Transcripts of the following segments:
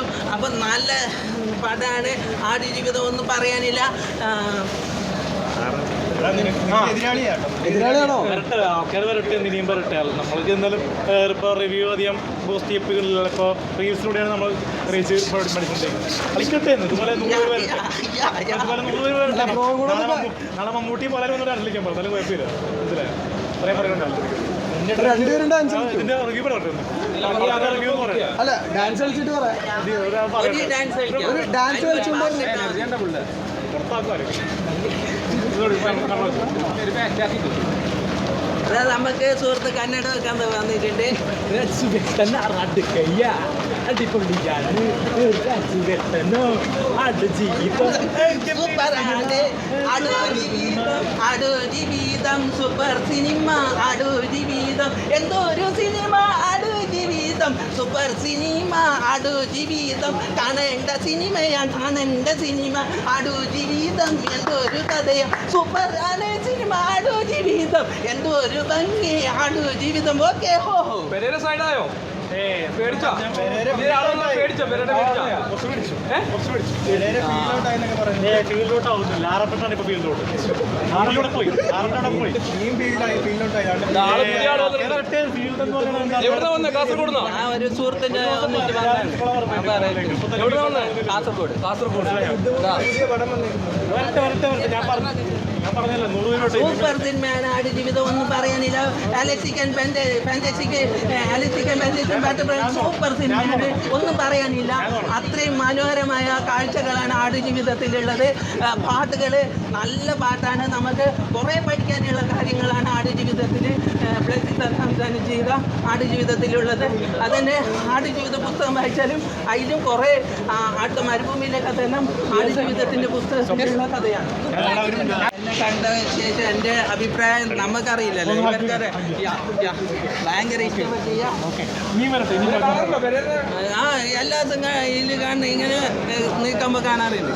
കണ്ടു അപ്പം നല്ല പടമാണ് ആടുജീവിതം ഒന്നും പറയാനില്ല. ആ, എതിരാളിയാണോ? വരട്ടെ ആൾക്കാർ വരട്ടെ ഇനിയും വരട്ടെ. നമ്മൾക്ക് എന്നാലും ഇപ്പോൾ റിവ്യൂ അധികം ബൂസ്റ്റ് ചെയ്യപ്പില്ല ഇപ്പോൾ റീൽസിലൂടെയാണ് നമ്മൾ റീച്ച് പഠിച്ചിട്ടുണ്ടെങ്കിൽ കളിക്കട്ടെ എന്ന്. ഇതുപോലെ നൂറ് പേര് വരട്ടെ. അതുപോലെ നൂറ് പേര് വരട്ടെ. നാളെ മമ്മൂട്ടി പലരും വന്നിട്ട് അടലിക്കാൻ പറഞ്ഞു എന്നാലും കുഴപ്പമില്ല. മനസ്സിലായോ? പറയാൻ പറയുന്നുണ്ടല്ലോ രണ്ടുപേരും ഡാൻസ് അല്ല ഡാൻസ് കളിച്ചിട്ട് ഒരു ഡാൻസ് കളിക്കാം ഒരു ഡാൻസ് കളിച്ചുകൊണ്ട് പുറത്താക്കുമായിരിക്കും അത് നമുക്ക് സുഹൃത്ത് കന്നഡ വെക്കാൻ വന്നിട്ടുണ്ട്. സൂപ്പർ ആണ് അടു ജീവിതം. അടു ജീവിതം സൂപ്പർ സിനിമ അടു ജീവിതം എന്തോ ഒരു സിനിമ അടു ജീവിതം. സൂപ്പർ സിനിമ അടു ജീവിതം. കാണേണ്ട സിനിമയാണ് കാണേണ്ട സിനിമ. അടു ജീവിതം എന്തോ ഒരു കഥയും. സൂപ്പർ ആണ് സിനിമ അടു ജീവിതം. എന്തോ ഒരു ഭംഗി അടു ജീവിതം. ഓക്കെ ഹോ സൈഡായോ പേടിച്ചോ പേടിച്ചോ ഫീൽഡോട്ട് ആറിലൂടെ പോയി പോയി. ഫീൽഡ് എന്ന് കാസർഗോഡ് ആ ഒരു കാസർഗോഡ് കാസർഗോഡ് ഞാൻ പറഞ്ഞു സൂപ്പർ സിനിമയാണ് ആട് ജീവിതം ഒന്നും പറയാനില്ല. അലക്സിക്കൻ ഫാന്റസിക്ക് അലക്സിക്കൻ ഫാന്റസിക്കൻ സൂപ്പർ സിനിമയാണ് ഒന്നും പറയാനില്ല. അത്രയും മനോഹരമായ കാഴ്ചകളാണ് ആടുജീവിതത്തിലുള്ളത് പാട്ടുകൾ നല്ല പാട്ടാണ്. നമുക്ക് കുറേ പഠിക്കാനുള്ള കാര്യങ്ങളാണ് ആടുജീവിതത്തിൽ പ്രസിദ്ധ സംവിധാനം ചെയ്ത ആടുജീവിതത്തിലുള്ളത് അതന്നെ അതിന്റെ ആട് ജീവിത പുസ്തകം വായിച്ചാലും അതിലും കുറേ അടുത്ത മരുഭൂമിയിലെ കഥ ആടുജീവിതത്തിന്റെ പുസ്തകത്തിലുള്ള കഥയാണ്. എന്നെ കണ്ട ശേഷം എന്റെ അഭിപ്രായം നമുക്കറിയില്ലല്ലോ. ഭയങ്കര ഇഷ്ടം. ആ എല്ലാ ഇതിൽ കാണുന്ന ഇങ്ങനെ നീക്കുമ്പോൾ കാണാറുണ്ട്.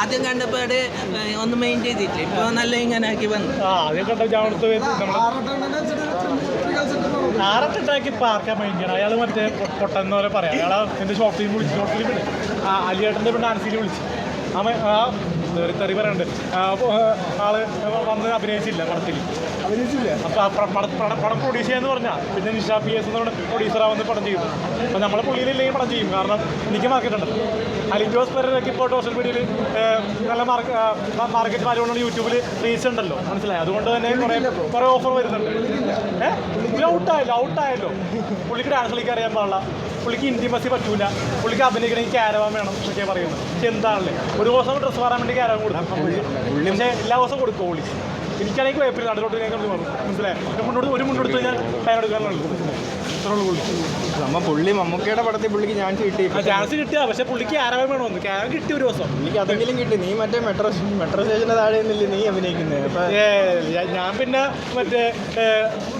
ആദ്യം കണ്ടപ്പോൾ അവിടെ ഒന്ന് മെയിൻ ചെയ്തിട്ടില്ല. ഇപ്പോൾ നല്ല ഇങ്ങനെ ആക്കി വന്നു. ആ ആദ്യം കണ്ട ഞാൻ അടുത്ത് നമ്മൾ ആറെട്ടാക്കി പാർക്കാൻ വേണ്ടിയാണ് അയാൾ മറ്റേ പൊട്ടെന്ന് പോലെ പറയാം. അയാളെ എന്റെ ഷോപ്പിൽ വിളിച്ചു അലിയേട്ടന്റെ പിന്നെ ഡാൻസിൽ വിളിച്ചു. ആ തെറി തെറി ആ, ആൾ വന്ന് അഭിനയിച്ചില്ല പടത്തിൽ. അപ്പോൾ ആ പടം പടം- പ്രൊഡ്യൂസ് ചെയ്യാന്ന് പറഞ്ഞാൽ പിന്നെ നിഷ പി എസ് എന്ന് പ്രൊഡ്യൂസർ ആവുന്ന പടം ചെയ്യും. അപ്പോൾ നമ്മളെ പുള്ളിയിലില്ലെങ്കിൽ പടം ചെയ്യും. കാരണം എനിക്ക് മാർക്കറ്റ് ഉണ്ട്. അലിൻ ജോസ് പേരൊക്കെ ഇപ്പോൾ സോഷ്യൽ മീഡിയയിൽ നല്ല മാർക്ക് മാർക്കറ്റ് കൊണ്ട് യൂട്യൂബിൽ റീച്ച് ഉണ്ടല്ലോ. മനസ്സിലായി? അതുകൊണ്ട് തന്നെ കുറേ കുറേ ഓഫർ വരുന്നുണ്ട്. ഏഹ് ഔട്ടായല്ലോ ഔട്ടായല്ലോ പുള്ളിക്ക് ഡാൻസ് കളിക്കാൻ അറിയാൻ പാടില്ല. പുള്ളിക്ക് ഇന്റിമസി പറ്റൂല. പുള്ളിക്ക് അഭിനയിക്കണമെങ്കിൽ ക്യാരവാൻ വേണം എന്നൊക്കെ പറയുന്നത്. പക്ഷെ എന്താണല്ലേ? ഒരു ദിവസം ഡ്രസ്സ് മാറാൻ വേണ്ടി ക്യാരവാൻ കൊടുക്കും. പക്ഷേ എല്ലാ ദിവസവും കൊടുക്കും പുള്ളി. എനിക്കാണെങ്കിൽ ഏപ്രിൽ നാട്ടിലോട്ട് ഞാൻ കൊണ്ട് മനസ്സിലായി മുന്നോട്ട് ഒരു മുന്നോട്ട് ഇത്രയുള്ളൂ പുള്ളി. നമ്മ പുള്ളി മമ്മൂക്കയുടെ പടത്തിൽ പുള്ളിക്ക് ഞാൻ കിട്ടി. ചാൻസ് കിട്ടിയ. പക്ഷേ പുള്ളിക്ക് വേണം വന്നു ക്യാരവാൻ കിട്ടി ഒരു ദിവസം. പുള്ളിക്ക് അതെങ്കിലും കിട്ടി. നീ മറ്റേ മെട്രോ മെട്രോ സ്റ്റേഷന്റെ താഴെ നിന്നില്ലേ നീ അഭിനയിക്കുന്നത് ഞാൻ- പിന്നെ മറ്റേ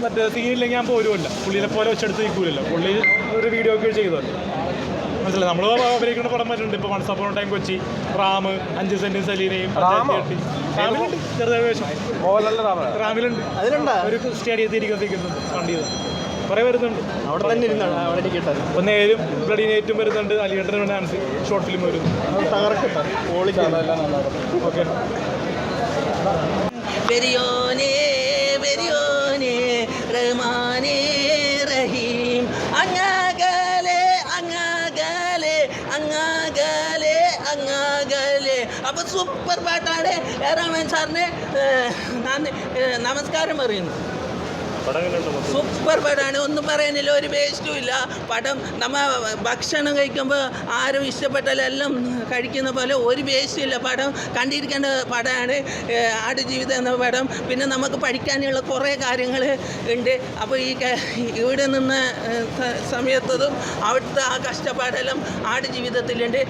മറ്റേ സീനില്ലെങ്കിൽ ഞാൻ പോരുമല്ല. പുള്ളിനെ പോലെ വെച്ചെടുത്ത് നിൽക്കൂലല്ലോ. പുള്ളി ഒരു വീഡിയോ ഒക്കെ ചെയ്തല്ലോ. മനസ്സിലായി. നമ്മൾ അഭിനയിക്കുന്ന പടം വരുന്നുണ്ട് ഇപ്പൊ once upon time Kochi Ram അഞ്ച് സെന്റും സലീനയും. റാമിലുണ്ട്. ഒരു സ്റ്റേഡിയത്തിൽ ഇരിക്കുന്നുണ്ട് കുറേ വരുന്നുണ്ട്. അവിടെ തന്നെ ഇരുന്നാണ്. അവിടെ ഇരിക്കട്ടെ. അപ്പോൾ നേരും ബ്ലഡി നേറ്റും വരുന്നുണ്ട്. അലിയട്ടൻ ഡാൻസ് ഷോർട്ട് ഫിലിം വരുന്നു തകർക്കട്ടെ. ഓക്കെ അങ്ങാകലെ അപ്പൊ സൂപ്പർ പാട്ടാണ് രാമൻ സാറിന് നന്ദി, നമസ്കാരം കണ്ടുണ്ടോ സൂപ്പർ പടമാണ് ഒന്നും പറയാനില്ല ഒരു വേസ്റ്റും ഇല്ല. പടം നമ്മ ഭക്ഷണം കഴിക്കുമ്പോൾ ആരും ഇഷ്ടപ്പെട്ടാലെല്ലാം കഴിക്കുന്ന പോലെ ഒരു വേസ്റ്റും ഇല്ല. പടം കണ്ടിരിക്കേണ്ട പടമാണ് ആടുജീവിതം എന്ന പടം. പിന്നെ നമുക്ക് പഠിക്കാനുള്ള കുറേ കാര്യങ്ങൾ ഉണ്ട്. അപ്പോൾ ഈ ഇവിടെ നിന്ന് സമയത്തതും അവിടുത്തെ ആ കഷ്ടപ്പാടെല്ലാം ആടുജീവിതത്തിലുണ്ട്.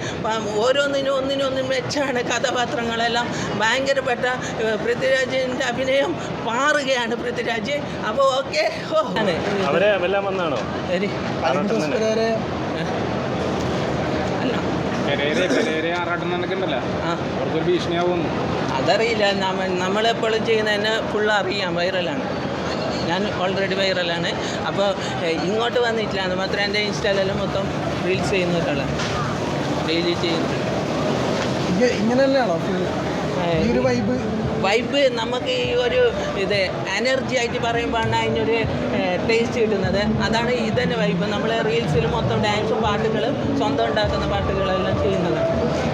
ഓരോന്നിനും ഒന്നിനൊന്നും ഒന്നും മെച്ചാണ് കഥാപാത്രങ്ങളെല്ലാം. ഭയങ്കരപ്പെട്ട പൃഥ്വിരാജിന്റെ അഭിനയം മാറുകയാണ് പൃഥ്വിരാജ്. അപ്പോൾ ഓക്കെ. അവരെ എല്ലാം വന്നാണോ? അതറിയില്ല. നമ്മളെപ്പോഴും നമ്മളെപ്പോഴും ചെയ്യുന്നതന്നെ ഫുള്ള് അറിയാം. വൈറലാണ്. ഞാൻ ഓൾറെഡി വൈറലാണ്. അപ്പോൾ ഇങ്ങോട്ട് വന്നിട്ടില്ല. അത് മാത്രം എന്റെ ഇൻസ്റ്റാലെല്ലാം മൊത്തം റീൽസ് ചെയ്യുന്നൊക്കെയുള്ള ഡെയിലി ചെയ്യുന്നു ഇങ്ങനെയല്ലാണോ ഇങ്ങനെ ഈ ഒരു വൈബ് വൈബ് നമുക്ക് ഈ ഒരു ഇത് എനർജി ആയിട്ട് പറയുമ്പോഴാണ് അതിനൊരു ടേസ്റ്റ് കിട്ടുന്നത്. അതാണ് ഇതന്നെ വൈബ് നമ്മൾ റീൽസിൽ മൊത്തം ഡാൻസും പാട്ടുകളും സ്വന്തം ഉണ്ടാക്കുന്ന പാട്ടുകളെല്ലാം ചെയ്യുന്നതാണ്